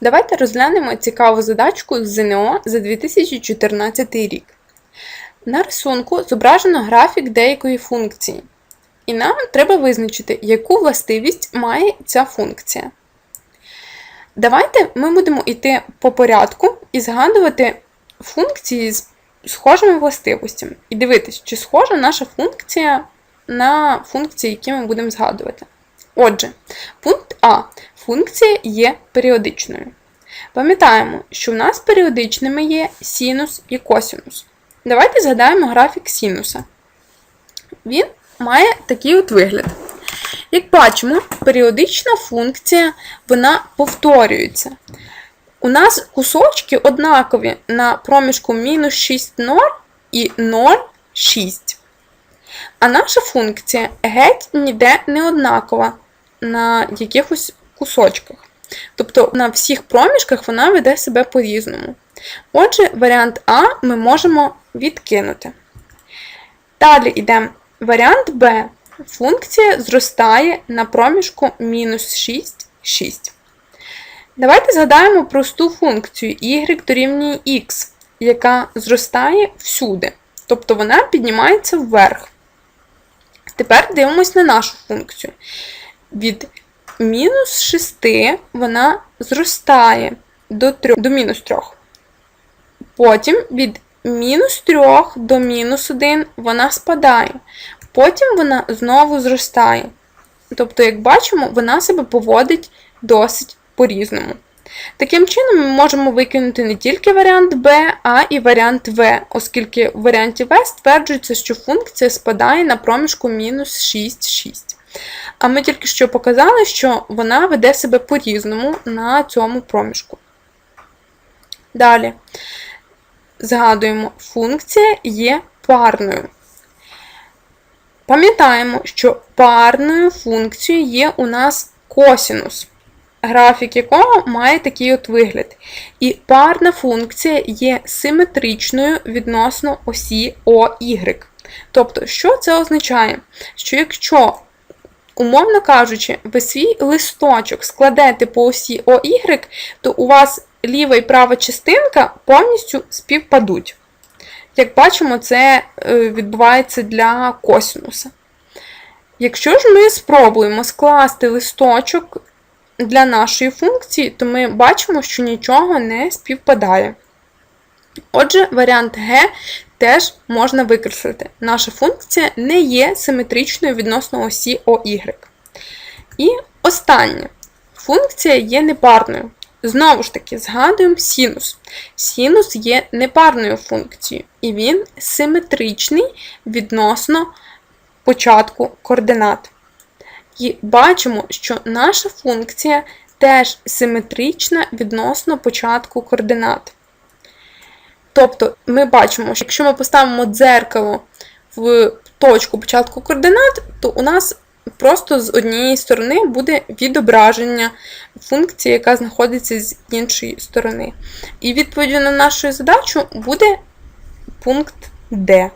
Давайте розглянемо цікаву задачку з ЗНО за 2014 рік. На рисунку зображено графік деякої функції. І нам треба визначити, яку властивість має ця функція. Давайте ми будемо йти по порядку і згадувати функції з схожими властивостями. І дивитись, чи схожа наша функція на функції, які ми будемо згадувати. Отже, пункт А. Функція є періодичною. Пам'ятаємо, що в нас періодичними є синус і косинус. Давайте згадаємо графік синуса. Він має такий от вигляд. Як бачимо, періодична функція вона повторюється. У нас кусочки однакові на проміжку мінус 6 ноль і 0,6. А наша функція геть ніде не однакова на якихось кусочках. Тобто на всіх проміжках вона веде себе по-різному. Отже, варіант А ми можемо відкинути. Далі йдемо. Варіант Б. Функція зростає на проміжку мінус 6, 6. Давайте згадаємо просту функцію y дорівнює x, яка зростає всюди. Тобто вона піднімається вверх. Тепер дивимось на нашу функцію. Від мінус 6 вона зростає до 3, до мінус 3. Потім від мінус 3 до мінус 1 вона спадає. Потім вона знову зростає. Тобто, як бачимо, вона себе поводить досить по-різному. Таким чином, ми можемо викинути не тільки варіант Б, а і варіант В, оскільки в варіанті В стверджується, що функція спадає на проміжку мінус 6, 6. А ми тільки що показали, що вона веде себе по-різному на цьому проміжку. Далі, згадуємо, функція є парною. Пам'ятаємо, що парною функцією є у нас косінус, графік якого має такий от вигляд. І парна функція є симетричною відносно осі OY. Тобто, що це означає? Що якщо умовно кажучи, ви свій листочок складете по осі OY, то у вас ліва і права частинка повністю співпадуть. Як бачимо, це відбувається для косинуса. Якщо ж ми спробуємо скласти листочок для нашої функції, то ми бачимо, що нічого не співпадає. Отже, варіант Г теж можна викреслити. Наша функція не є симетричною відносно осі OY. І останнє. Функція є непарною. Знову ж таки, згадуємо синус. Синус є непарною функцією, і він симетричний відносно початку координат. І бачимо, що наша функція теж симетрична відносно початку координат. Тобто, ми бачимо, що якщо ми поставимо дзеркало в точку початку координат, то у нас просто з однієї сторони буде відображення функції, яка знаходиться з іншої сторони. І відповіддю на нашу задачу буде пункт D.